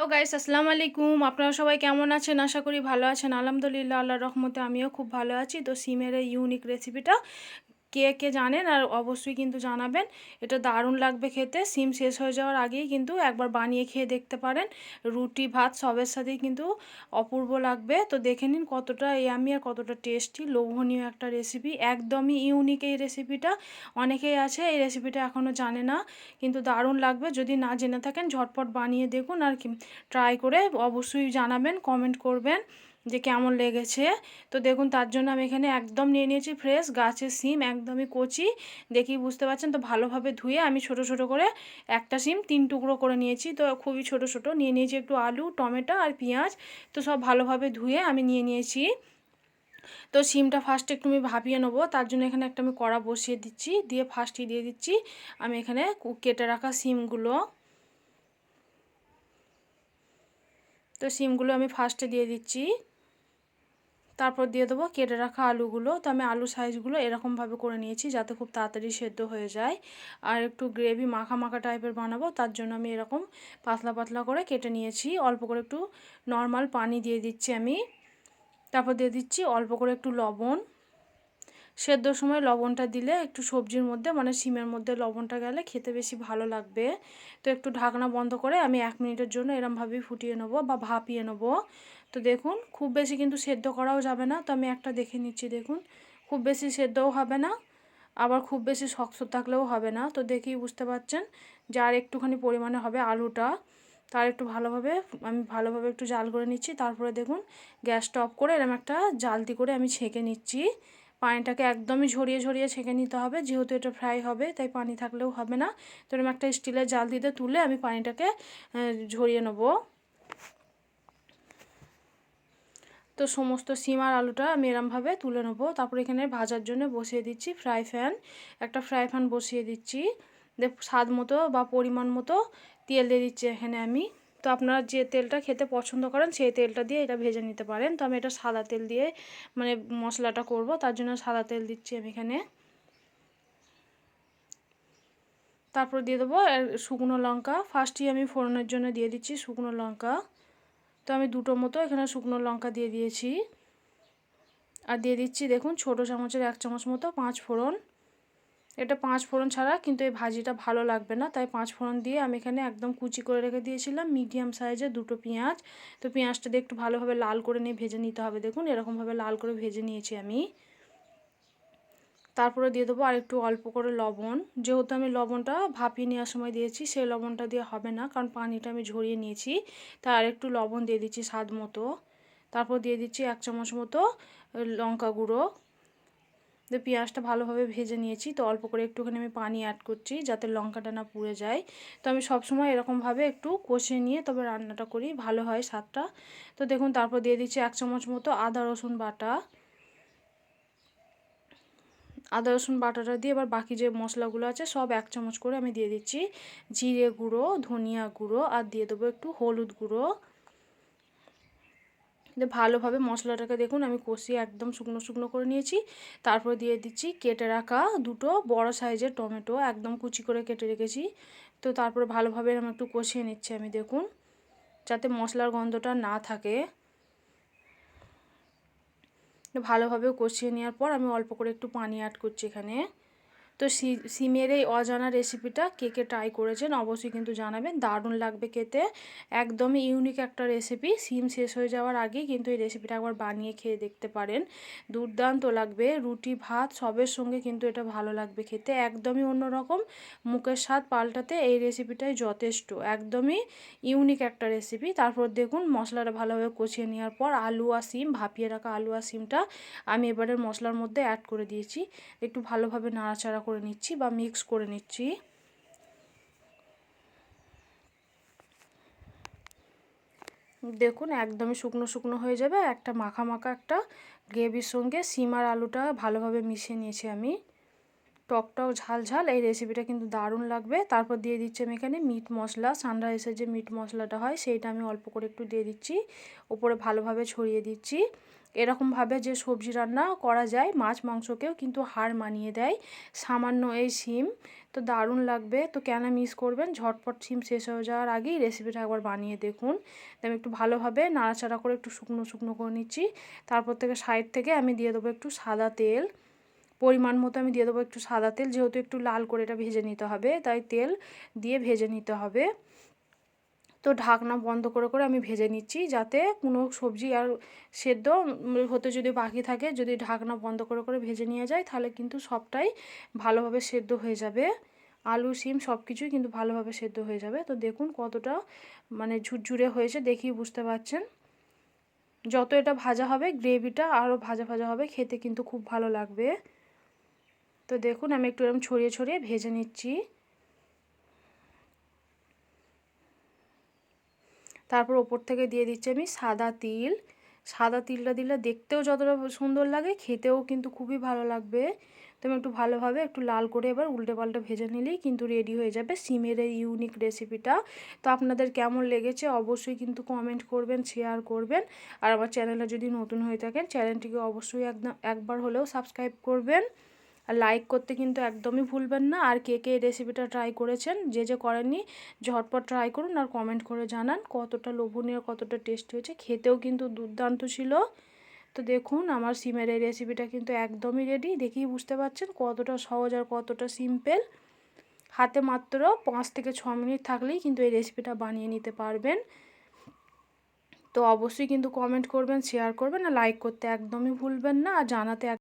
Hello guys আসসালামু আলাইকুম। আপনারা সবাই কেমন আছেন? আশা করি ভালো আছেন। আলহামদুলিল্লাহ, আল্লাহর রহমতে আমিও খুব ভালো আছি। তো সিমের এই ইউনিক রেসিপিটা কে কে জানেন আর অবশ্যই কিন্তু জানাবেন। এটা দারুণ লাগবে খেতে। সিম শেষ হয়ে যাওয়ার আগেই কিন্তু একবার বানিয়ে খেয়ে দেখতে পারেন। রুটি, ভাত সবের সাথেই কিন্তু অপূর্ব লাগবে। তো দেখে নিন কতটা ইয়ামি আর কতটা টেস্টি, লোভনীয় একটা রেসিপি একদমই ইউনিক এই রেসিপিটা অনেকেই আছে, এই রেসিপিটা এখনও জানে না, কিন্তু দারুণ লাগবে। যদি না জেনে থাকেন, ঝটপট বানিয়ে দেখুন আর কি। ট্রাই করে অবশ্যই জানাবেন কমেন্ট করবেন। যে কেমন লেগেছে। তো দেখুন, তার জন্য আমি এখানে একদম নিয়ে নিয়েছি ফ্রেশ গাছের সিম, একদমই কচি। দেখি বুঝতে পারছেন, তো ভালোভাবে ধুয়ে আমি ছোট ছোট করে একটা সিম, তিন টুকরো করে নিয়েছি। তো খুবই ছোট ছোট, নিয়ে নিয়েছি একটু আলু, টমেটো আর পেঁয়াজ। তো সব ভালোভাবে ধুয়ে আমি নিয়ে নিয়েছি। তো সিমটা ফার্স্টে একটু আমি ভাপিয়ে নেব, তার জন্য এখানে একটা আমি কড়া বসিয়ে দিচ্ছি, দিয়ে ফার্স্টে দিয়ে দিচ্ছি আমি এখানে কেটে রাখা সিমগুলো। তো সিমগুলো আমি ফার্স্টে দিয়ে দিচ্ছি। তারপর দিয়ে দেবো কেটে রাখা আলুগুলো। তো আমি আলু সাইজগুলো এরকমভাবে করে নিয়েছি যাতে খুব তাড়াতাড়ি সেদ্ধ হয়ে যায়। আর একটু গ্রেভি মাখা মাখা টাইপের বানাবো, তার জন্য আমি এরকম পাতলা পাতলা করে কেটে নিয়েছি। অল্প করে একটু নর্মাল পানি দিয়ে দিচ্ছি আমি। তারপর দিয়ে দিচ্ছি অল্প করে একটু লবণ। সেদ্ধর সময় লবণটা দিলে একটু সবজির মধ্যে মানে সিমের মধ্যে লবণটা গেলে খেতে বেশি ভালো লাগবে। তো একটু ঢাকনা বন্ধ করে আমি এক মিনিটের জন্য এরমভাবেই ফুটিয়ে নেব বা ভাপিয়ে নেব। তো দেখুন, খুব বেশি কিন্তু সেদ্ধ করাও যাবে না। তো আমি একটা দেখে নিচ্ছি, দেখুন। খুব বেশি সেদ্ধও হবে না, আবার খুব বেশি শক্ত থাকলেও হবে না। তো দেখেই বুঝতে পারছেন যে আর একটুখানি পরিমাণে হবে আলুটা। তার একটু ভালোভাবে, আমি ভালোভাবে একটু জাল করে নিচ্ছি। তারপরে দেখুন, গ্যাসটা অফ করে এরম একটা জালতি করে আমি ছেঁকে নিচ্ছি। পানিটাকে একদমই ঝরিয়ে ঝরিয়ে ছেঁকে নিতে হবে। যেহেতু এটা ফ্রাই হবে, তাই পানি থাকলেও হবে না। তো এরকম একটা স্টিলের জাল দিতে তুলে আমি পানিটাকে ঝরিয়ে নেব। তো সমস্ত সিম আর আলুটা আমি এরমভাবে তুলে নেব। তারপর এখানে ভাজার জন্য বসিয়ে দিচ্ছি ফ্রাই প্যান। একটা ফ্রাই প্যান বসিয়ে দিচ্ছি। স্বাদ মতো বা পরিমাণ মতো তেল দিয়ে দিচ্ছি এখানে আমি। তো আপনারা যে তেলটা খেতে পছন্দ করেন, সেই তেলটা দিয়ে এটা ভেজে নিতে পারেন। তো আমি এটা সাদা তেল দিয়ে মানে মশলাটা করব, তার জন্য সাদা তেল দিচ্ছি আমি এখানে। তারপর দিয়ে দেবো শুকনো লঙ্কা। ফার্স্টই আমি ফোড়নের জন্য দিয়ে দিচ্ছি শুকনো লঙ্কা। তো আমি দুটো মতো এখানে শুকনো লঙ্কা দিয়ে দিয়েছি। আর দিয়ে দিচ্ছি দেখুন ছোটো চামচের এক চামচ মতো পাঁচ ফোড়ন। এটা পাঁচ ফোড়ন ছাড়া, কিন্তু এই ভাজিটা ভালো লাগবে না। তাই পাঁচ ফোড়ন দিয়ে আমি এখানে একদম কুচি করে রেখে দিয়েছিলাম, মিডিয়াম সাইজে দুটো পেঁয়াজ। তো পেঁয়াজটা দিয়ে একটু ভালোভাবে লাল করে নিয়ে ভেজে নিতে হবে, দেখুন। এরকমভাবে লাল করে ভেজে নিয়েছি আমি। তারপরে দিয়ে দেবো আর একটু অল্প করে লবণ। যেহেতু আমি লবণটা ভাপিয়ে নেওয়ার সময় দিয়েছি, সেই লবণটা দিয়ে হবে না, কারণ পানিটা আমি ঝরিয়ে নিয়েছি। তাই আর একটু লবণ দিয়ে দিচ্ছি স্বাদ মতো। তারপর দিয়ে দিচ্ছি এক চামচ মতো লঙ্কা গুঁড়ো। দিয়ে পেঁয়াজটা ভালোভাবে ভেজে নিয়েছি, তো অল্প করে একটুখানি আমি পানি অ্যাড করছি যাতে লঙ্কাটা না পুড়ে যায়। তো আমি সবসময় এরকমভাবে একটু কষিয়ে নিয়ে তবে রান্নাটা করি, ভালো হয় স্বাদটা। তো দেখুন, তারপর দিয়ে দিচ্ছি এক চামচ মতো আদা, রসুন বাটা। আদা, রসুন বাটাটা দিয়ে এবার বাকি যে মশলাগুলো আছে সব এক চামচ করে আমি দিয়ে দিচ্ছি। জিরে গুঁড়ো, ধনিয়া গুঁড়ো, আর দিয়ে দেবো একটু হলুদ গুঁড়ো। ভালোভাবে মশলাটাকে দেখুন, আমি কষিয়ে একদম শুকনো শুকনো করে নিয়েছি। তারপর দিয়ে দিচ্ছি কেটে রাখা দুটো বড় সাইজের টমেটো, একদম কুচি করে কেটে রেখেছি। তো তারপরে ভালোভাবে আমি একটু কষিয়ে নিচ্ছি আমি, দেখুন, যাতে মশলার গন্ধটা না থাকে। ভালোভাবে কষিয়ে নেওয়ার পর আমি অল্প করে একটু পানি অ্যাড করছি এখানে। তো সিমের এই অজানা রেসিপিটা কে কে ট্রাই করেছেন অবশ্যই কিন্তু জানাবেন। দারুণ লাগবে খেতে। একদমই ইউনিক একটা রেসিপি সিম শেষ হয়ে যাওয়ার আগেই কিন্তু এই রেসিপিটা একবার বানিয়ে খেয়ে দেখতে পারেন। দুর্দান্ত লাগবে। রুটি, ভাত সবের সঙ্গে কিন্তু এটা ভালো লাগবে খেতে। একদমই অন্যরকম। মুখের স্বাদ পাল্টাতে এই রেসিপিটাই যথেষ্ট। একদমই ইউনিক একটা রেসিপি তারপর দেখুন মশলাটা ভালোভাবে কষিয়ে নেওয়ার পর আলু আর সিম, ভাপিয়ে রাখা আলু আর সিমটা আমি এবারের মশলার মধ্যে অ্যাড করে দিয়েছি। একটু ভালোভাবে নাড়াচাড়া করে নিচ্ছি বা মিক্স করে নিচ্ছি। দেখুন, একদমই শুকনো শুকনো হয়ে যাবে। একটা মাখা মাখা একটা গ্রেভির সঙ্গে সিমার আলুটা ভালোভাবে মিশিয়ে নিয়েছি আমি। টকটক ঝাল ঝাল এই রেসিপিটা কিন্তু দারুণ লাগবে। তারপর দিয়ে দিচ্ছি আমি এখানে মিট মশলা সানরাইসের যে মিট মশলাটা হয়, সেইটা আমি অল্প করে একটু দিয়ে দিচ্ছি। ওপরে ভালোভাবে ছড়িয়ে দিচ্ছি। এরকমভাবে যে সবজি রান্না করা যায়, মাছ মাংসকেও কিন্তু হার মানিয়ে দেয়। সামান্য এই সিম তো দারুণ লাগবে। তো কেন মিস করবেন? ঝটপট সিম শেষ হয়ে যাওয়ার আগেই রেসিপিটা একবার বানিয়ে দেখুন। আমি একটু ভালোভাবে নাড়াচাড়া করে একটু শুকনো শুকনো করে নিচ্ছি। তারপর থেকে সাইড থেকে আমি দিয়ে দেবো একটু সাদা তেল। পরিমাণ মতো আমি দিয়ে দেবো একটু সাদা তেল, যেহেতু একটু লাল করে এটা ভেজে নিতে হবে, তাই তেল দিয়ে ভেজে নিতে হবে। তো ঢাকনা বন্ধ করে করে আমি ভেজে নিচ্ছি, যাতে কোনো সবজি আর সেদ্ধ হতে যদি বাকি থাকে, যদি ঢাকনা বন্ধ করে করে ভেজে নিয়ে যায়, তাহলে কিন্তু সবটাই ভালোভাবে সেদ্ধ হয়ে যাবে। আলু সিম সব কিছুই কিন্তু ভালোভাবে সেদ্ধ হয়ে যাবে। তো দেখুন কতটা মানে ঝুরঝুরে হয়েছে, দেখেই বুঝতে পারছেন যত এটা ভাজা হবে, গ্রেভিটা আরও ভাজা ভাজা হবে, খেতে কিন্তু খুব ভালো লাগবে। তো দেখুন, আমি একটু এরকম ছড়িয়ে ছড়িয়ে ভেজে নিচ্ছি। তারপর ওপর থেকে দিয়ে দিচ্ছি আমি সাদা তিল। সাদা তিলটা দিলে দেখতেও যতটা সুন্দর লাগে, খেতেও কিন্তু খুবই ভালো লাগবে। তো আমি একটু ভালোভাবে একটু লাল করে এবার উল্টে পাল্টে ভেজে নিলেই কিন্তু রেডি হয়ে যাবে সিমের এই ইউনিক রেসিপিটা তো আপনাদের কেমন লেগেছে অবশ্যই কিন্তু কমেন্ট করবেন শেয়ার করবেন। আর আমার চ্যানেলে যদি নতুন হয়ে থাকেন চ্যানেলটিকে অবশ্যই একদম একবার হলেও সাবস্ক্রাইব করবেন। আর লাইক করতে কিন্তু একদমই ভুলবেন না। আর কে কে এই রেসিপিটা ট্রাই করেছেন, যে যে করেননি, ঝটপট ট্রাই করুন আর কমেন্ট করে জানান কতটা লোভনীয়, কতটা টেস্ট হয়েছে। খেতেও কিন্তু দুর্দান্ত ছিল। তো দেখুন, আমার সিমের এই রেসিপিটা কিন্তু একদমই রেডি দেখেই বুঝতে পারছেন কতটা সহজ আর কতটা সিম্পল হাতে মাত্র পাঁচ থেকে ছ মিনিট থাকলেই কিন্তু এই রেসিপিটা বানিয়ে নিতে পারবেন। তো অবশ্যই কিন্তু কমেন্ট করবেন শেয়ার করবেন আর লাইক করতে একদমই ভুলবেন না। আর জানাতে